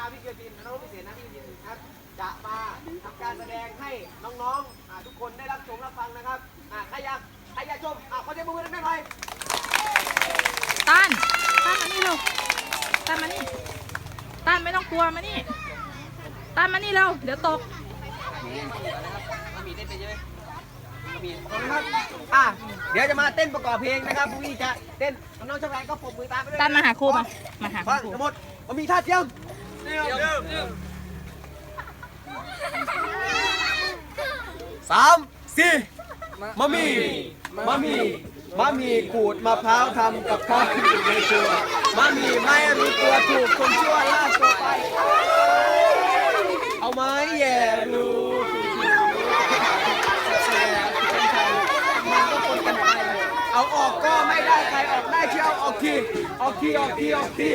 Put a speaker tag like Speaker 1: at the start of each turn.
Speaker 1: นาวิกโยธินคณะวิเศษนาวิกโยธินนะครับจะมาทำการแสดงให้น้องๆอ่าทุกคนได้รับชมรับฟังนะครับอ่าใครอยากใครอยากชมอ่าขอเสียงปรบมือให้หน่อย
Speaker 2: ต้านต้านมานี่เร็วต้านมานี่ต้านไม่ต้องกลัวมานี่ต้านมานี่เร็วเดี๋ยวตก
Speaker 1: มามีเต้นไปเยอะมามีขอบคุณครับอะเดี๋ยวจะมาเต้นประกอบเพลงนะครับพรุ่งนี้จะเต้นน้องๆชาวแรงก็ปรบมือตามไปด้วย
Speaker 2: ต้านมาหาครูมามาหาคุ
Speaker 1: ฟั
Speaker 2: ณ
Speaker 1: ง
Speaker 2: ครู
Speaker 1: ทั้งหมดมามีท่าเทียม สามสี่มามีมามีมามีขูดมะพร้าวทำกับข้าวอยู่ในครัวมามีไม่รู้ตัวถูกคนชั่วลากตัวไป เอาไม้แย่รูมันก็คนกันไปเอาออกก็ไม่ได้ใครออกได้เชียวออกทีออกทีออกทีออกที